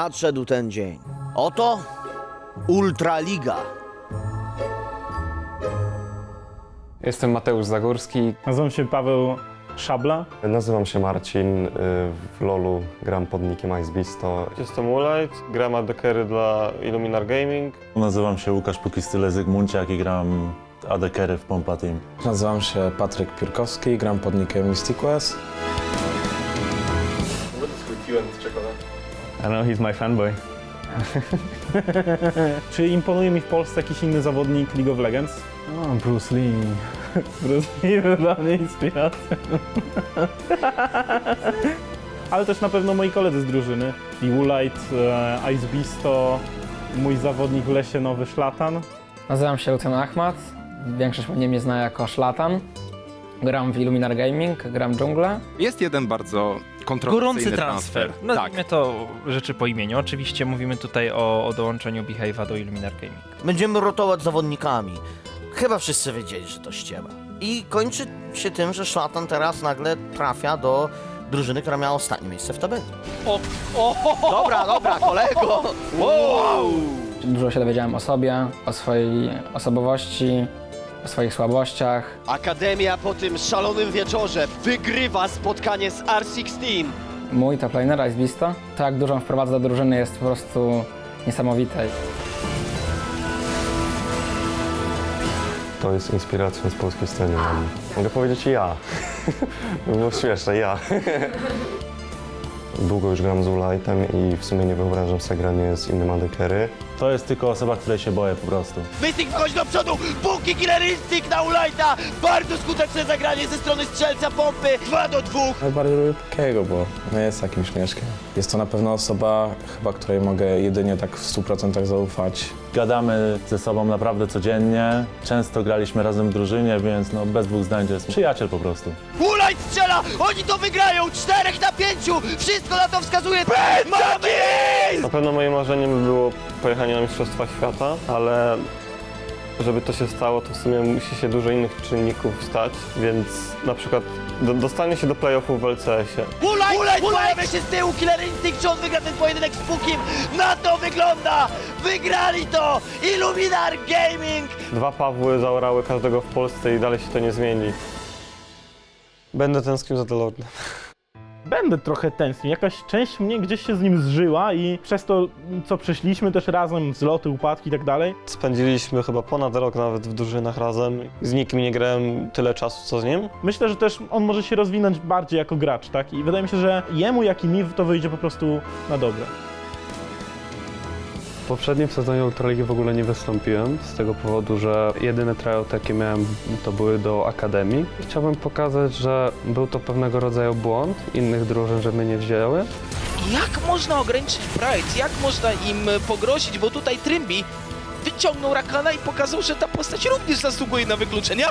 nadszedł ten dzień. Oto Ultraliga. Jestem Mateusz Zagórski. Nazywam się Paweł Szabla. Nazywam się Marcin. y, W LoLu gram pod nickiem IceBeast. Jestem Woolite, gram ADKery dla Illuminar Gaming. Nazywam się Łukasz Pukistyle Zygmunciak i gram ADKery w Pompa Team. Nazywam się Patryk Piórkowski, gram pod nickiem Mystic I know he's my fanboy. Czy imponuje mi w Polsce jakiś inny zawodnik League of Legends? O, Bruce Lee. Bruce Lee był dla mnie inspiracją. Ale też na pewno moi koledzy z drużyny. I Woolite, e, Ice Beasto, mój zawodnik w lesie nowy Szlatan. Nazywam się Lucian Ahmad. Większość mnie mnie zna jako Szlatan. Gram w Illuminar Gaming, gram dżunglę. Jest jeden bardzo kontrowersyjny Gorący transfer. Tak. Nazwijmy to rzeczy po imieniu. Oczywiście mówimy tutaj o, o dołączeniu Behave'a do Illuminar Gaming. Będziemy rotować zawodnikami. Chyba wszyscy wiedzieli, że to ściema. I kończy się tym, że Szlatan teraz nagle trafia do drużyny, która miała ostatnie miejsce w tabeli. Dobra, dobra, kolego! Wow! Dużo się dowiedziałem o sobie, o swojej osobowości, o swoich słabościach. Akademia po tym szalonym wieczorze wygrywa spotkanie z R16. Mój top laner, Ice Beasto, to jak dużo on wprowadza do drużyny jest po prostu niesamowite. To jest inspiracją z polskiej sceny. dla mnie. Mogę powiedzieć ja. To było śmieszne, ja. Długo już gram z Ulajtem i w sumie nie wyobrażam sobie granie z innym ADKery. To jest tylko osoba, której się boję po prostu. Mystic wchodzi do przodu, Buki Killer na Ulajta. Bardzo skuteczne zagranie ze strony strzelca pompy. 2 do 2. Najbardziej lubię Pukiego, bo nie jest takim śmieszkiem. Jest to na pewno osoba, chyba której mogę jedynie tak w 100% zaufać. Gadamy ze sobą naprawdę codziennie. Często graliśmy razem w drużynie, więc no bez dwóch zdań to jest przyjaciel po prostu. Ulajt strzela, oni to wygrają. 4 na 5. Wszystko na to wskazuje. Mamy! Na pewno moim marzeniem by było pojechanie na Mistrzostwa Świata, ale żeby to się stało, to w sumie musi się dużo innych czynników stać, więc na przykład do, dostanie się do playoffów w LCS-ie. Ulajt, Ulajt pojawia się z tyłu. Killer Instinct, czy on wygra ten pojedynek z Bukim? Na to wygląda. Wygrali to. Illuminar Gaming. Dwa Pawły zaorały każdego w Polsce i dalej się to nie zmieni. Będę tęsknił za The Lordem. Będę trochę tęsknił. Jakaś część mnie gdzieś się z nim zżyła i przez to, co przeszliśmy też razem, zloty, upadki i tak dalej, Spędziliśmy chyba ponad rok nawet w drużynach razem. Z nikim nie grałem tyle czasu, co z nim. myślę, że też on może się rozwinąć bardziej jako gracz, tak? I wydaje mi się, że jemu, jak i mi to wyjdzie po prostu na dobre. W poprzednim sezonie Ultraligi w ogóle nie wystąpiłem, z tego powodu, że jedyne tryout jakie miałem to były do Akademii. Chciałbym pokazać, że był to pewnego rodzaju błąd innych drużyn, że mnie nie wzięły. Jak można ograniczyć Pride? Jak można im pogrozić? Bo tutaj Trimby wyciągnął Rakana i pokazał, że ta postać również zasługuje na wykluczenie.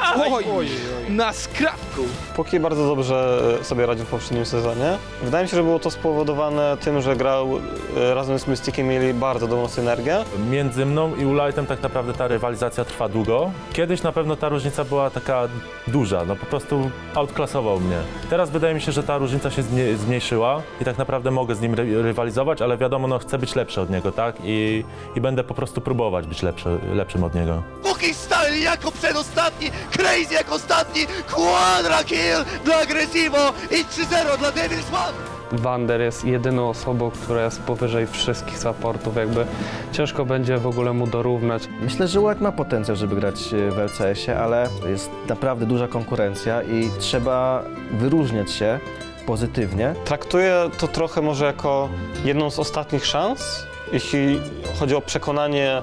Oj, na skrawku. Póki bardzo dobrze e, sobie radził w poprzednim sezonie. Wydaje mi się, że było to spowodowane tym, że grał e, razem z Mysticiem, mieli bardzo dobrą synergię. Między mną i Ulajtem tak naprawdę ta rywalizacja trwa długo. Kiedyś na pewno ta różnica była taka duża, no po prostu outklasował mnie. Teraz wydaje mi się, że ta różnica się zmnie- zmniejszyła i tak naprawdę mogę z nim ry- rywalizować, ale wiadomo, no chcę być lepszy od niego, tak? I, i będę po prostu próbować być lepszy, lepszym od niego. Buki Stanley jako przedostatni, Crazy jak ostatni, Quadra kill dla Agresivo i 3-0 dla Devil's One. Wander jest jedyną osobą, która jest powyżej wszystkich supportów, jakby ciężko będzie w ogóle mu dorównać. Myślę, że White ma potencjał, żeby grać w LCS-ie, ale jest naprawdę duża konkurencja i trzeba wyróżniać się pozytywnie. Traktuję to trochę może jako jedną z ostatnich szans, jeśli chodzi o przekonanie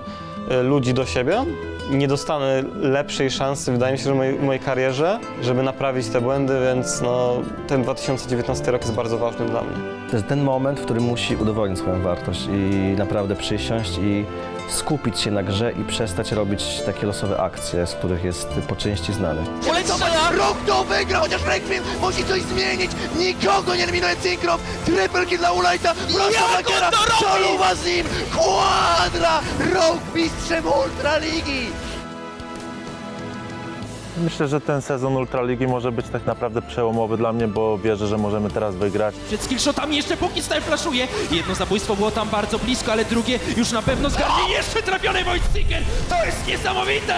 ludzi do siebie. Nie dostanę lepszej szansy, wydaje mi się, że w mojej, mojej karierze, żeby naprawić te błędy, więc no, ten 2019 rok jest bardzo ważny dla mnie. To jest ten moment, w którym musi udowodnić swoją wartość i naprawdę przysiąść i skupić się na grze i przestać robić takie losowe akcje, z których jest po części znany. Strzela, Rok to wygrał, chociaż Breakfin musi coś zmienić. Nikogo nie eliminuje Syncrof. Triple dla Ulajta, prosta Blackera, soluwa z nim, Quadra, Rogue mistrzem Ultraligi. Myślę, że ten sezon Ultraligi może być tak naprawdę przełomowy dla mnie, bo wierzę, że możemy teraz wygrać. Przed skillshotami jeszcze póki Style flaszuje. Jedno zabójstwo było tam bardzo blisko, ale drugie już na pewno zgarnie. Jeszcze trafiony Wojtseeker! To jest niesamowite!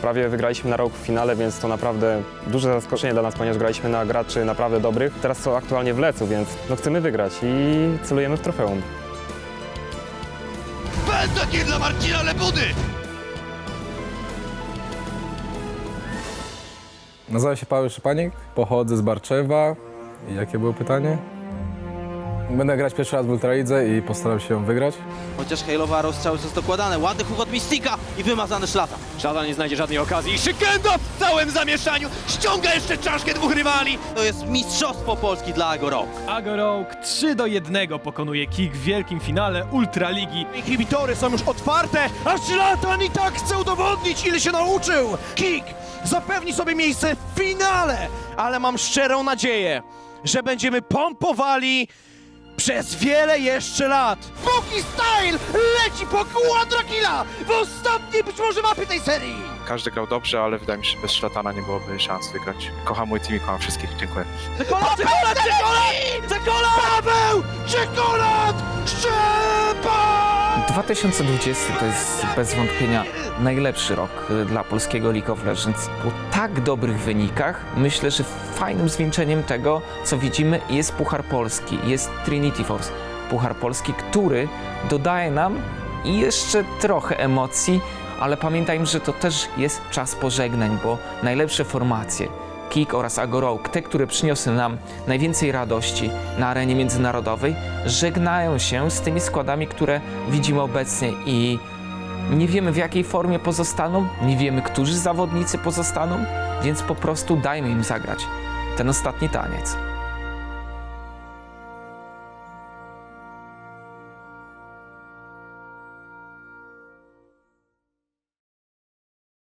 Prawie wygraliśmy na rok w finale, więc to naprawdę duże zaskoczenie dla nas, ponieważ graliśmy na graczy naprawdę dobrych. Teraz są aktualnie w lecu, więc no chcemy wygrać i celujemy w trofeum. Pentakill dla Marcina Lebudy! Nazywam się Paweł Szypanik, pochodzę z Barczewa. Jakie było pytanie? Będę grać pierwszy raz w Ultralidze i postaram się ją wygrać. Chociaż Halowa rozstrzały są dokładane. Ładny huk od Mystika i wymazany szlata. Szlata nie znajdzie żadnej okazji. I Shikendo w całym zamieszaniu ściąga jeszcze czaszkę dwóch rywali. To jest mistrzostwo Polski dla Agoro. Agorołk 3 do 1 pokonuje Kik w wielkim finale Ultraligi. Inhibitory są już otwarte, a Szlatan i tak chce udowodnić, ile się nauczył. Kik zapewni sobie miejsce w finale, ale mam szczerą nadzieję, że będziemy pompowali przez wiele jeszcze lat. Buki Style leci po Quadrakilla w ostatniej być może mapie tej serii. Każdy grał dobrze, ale wydaje mi się, że bez szlatana nie byłoby szans wygrać. Kocham mój team i kocham wszystkich. Dziękuję. Czekolad, czekolad, czekolad! 2020 to jest bez wątpienia najlepszy rok y, dla polskiego League of Legends. Po tak dobrych wynikach myślę, że fajnym zwieńczeniem tego, co widzimy, jest Puchar Polski, jest Trinity Force. Puchar Polski, który dodaje nam jeszcze trochę emocji, ale pamiętajmy, że to też jest czas pożegnań, bo najlepsze formacje, Kik oraz Agorołk, te, które przyniosły nam najwięcej radości na arenie międzynarodowej, żegnają się z tymi składami, które widzimy obecnie i nie wiemy w jakiej formie pozostaną, nie wiemy, którzy zawodnicy pozostaną, więc po prostu dajmy im zagrać ten ostatni taniec.